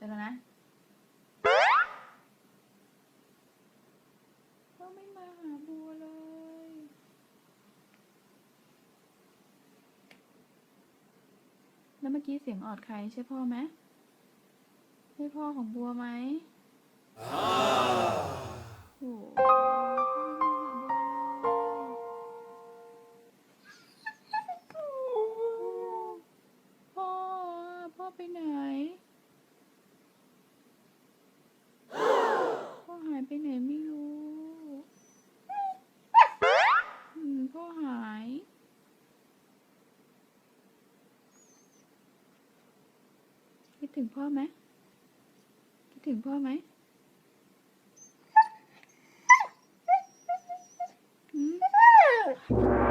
ดี๋ยวนะก็ไม่มาหาบัวเลย แล้วเมื่อกี้เสียงออดใครใช่พ่อไหมใช่พ่อของบัวไหมโอ้พ่อ พ่อไปไหน ดถึงพ่อไหมคิดถึงพ่อไหมอืม